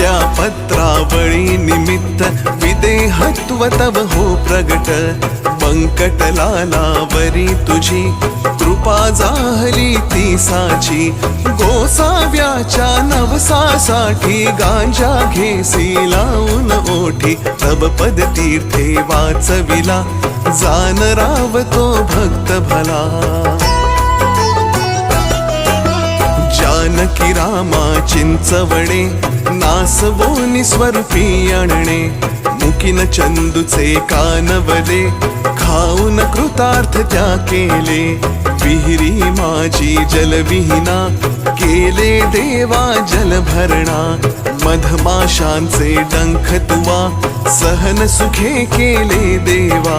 त्या पत्रावळी निमित्त विदेहत्व तव हो प्रगट. पंकटलालावरी तुझी कृपा जाहली ती साची. गोसाव्याच्या नवसासाठी गांजा घेसी लावून ओठी. तब पद तीर्थे वाचविला जान रावतो भक्त भला. जानकी रामा चिंचवणे नासवोनी स्वरूपी आणणे. मुकीन चंदूचे कानवले खाऊन कृतार्थ त्या केले. विहिरी माझी जलविहीना केले देवा जल भरणा मधमाशांचे डंख तुवा सहन सुखे केले देवा.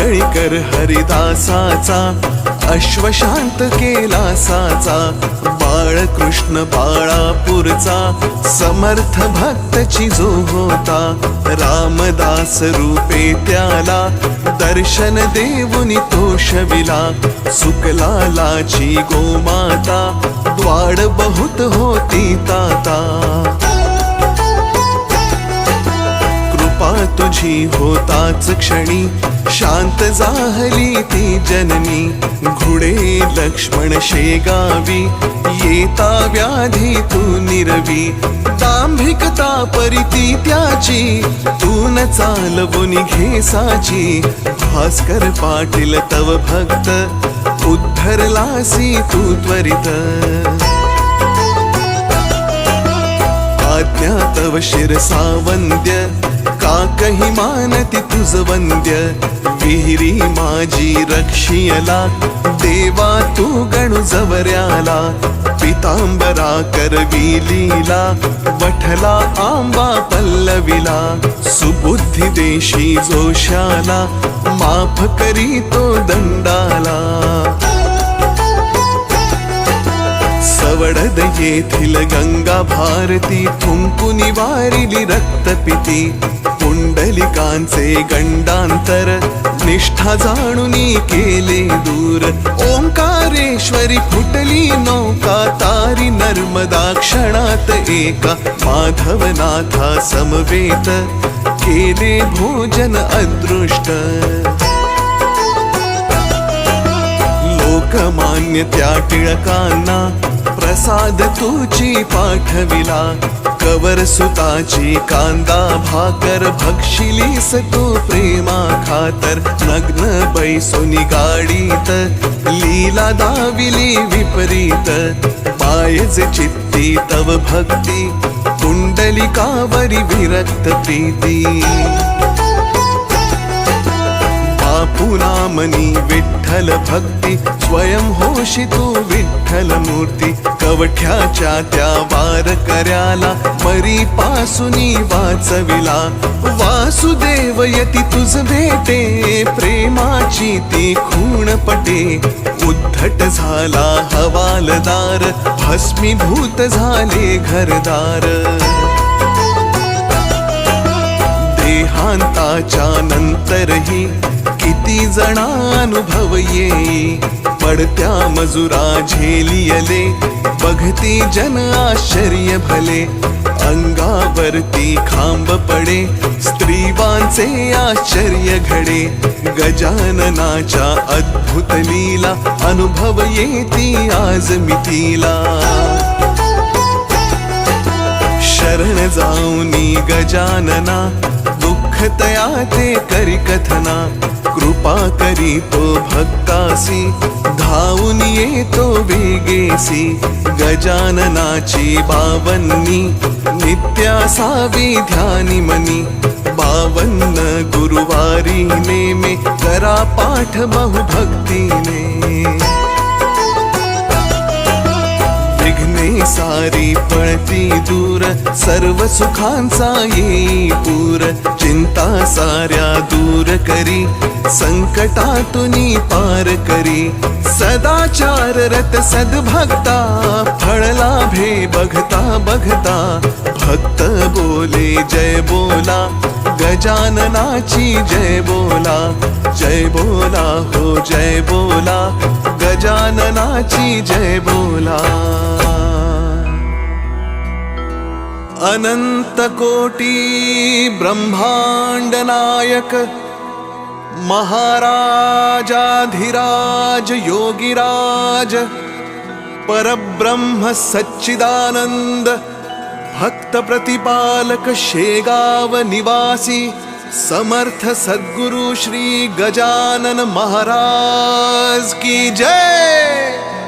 कळीकर हरिदासाचा अश्वशांत केला साचा बाळकृष्ण बाळापूरचा समर्थ भक्तची जो होता. रामदास रूपे त्याला दर्शन देऊनी तो शविला सुकलालाची गोमाता द्वाड बहुत होती ताता. माझी होताच क्षणी शांत जाहली ती जननी. घुडे लक्ष्मण शेगावी येता व्याधी तू निरवी. दांभिकता परिती त्याची तू न चालवून घेसाची भास्कर पाटील तव भक्त उद्धरलासी तू त्वरित. आज्ञा तव शिरसा वंद्य का कही मानती तुझ वंद्य? विहिरी माझी रक्षियला देवा तू गण जवऱ्याला पितांबरा करवी लीला वठला आंबा पल्लविला सुबुद्धी देशी जोशाला माफ करी तो दंडाला. सवडद येथील गंगा भारती थुंकू निवारिली रक्तपिती पुंडलिकांचे गंडांतर निष्ठा जाणुनी केले दूर. ओंकारेश्वरी फुटली नौका तारी नर्मदा क्षणात एका माधवनाथा समवेत केले भोजन अदृष्ट. लोकमान्य त्या टिळकांना. प्रसाद तुची पाठविला. कवर सुताची कांदा भाकर भक्षिलीस तू प्रेमा खातर. नग्न बैसोनी गाडीत लीला दाविली विपरीत. पायज चित्ती तव भक्ती कुंडलिकावरी विरक्त प्रीती. मनी विठ्ठल भक्ती स्वयं होशी तू विठ्ठल मूर्ती. कवठ्याच्या त्या वार कर्याला मरी पासुनी वाचविला. वासुदेव यती तुझ भेटे प्रेमाची ती खूण पटे उद्धट झाला हवालदार भस्मीभूत झाले घरदार. देहांताच्या नंतरही किती जणानुभव येई पडत्या मजुरा झेलियले बघती जन आश्चर्य भले. अंगावरती खांब पडे. स्त्रीवांचे आश्चर्य घडे. गजाननाच्या अद्भुत लीला अनुभव येती आज मितीला शरण जाऊनी गजानना तया ते करी कथना कृपा करी तो भक्तासी धावून येतो वेगेसी गजाननाची बावन्नी नित्यासावी ध्यानी मनी बावन्न गुरुवारी नेमे करा पाठ बहुभक्तीने. सारी पळती दूर सर्व सुखांचा येई पूर। चिंता साऱ्या दूर करी संकटातून पार करी। सदाचार रत सद्भक्ता, फळ लाभे बघता बघता। भक्त बोले, जय बोला। गजाननाची जय बोला। जय बोला हो, जय बोला। गजाननाची जय बोला। अनंत कोटी ब्रह्मांड नायक महाराजाधिराज योगिराज परब्रह्म सच्चिदानंद भक्त प्रतिपालक शेगाव निवासी समर्थ सद्गुरु श्री गजानन महाराज की जय।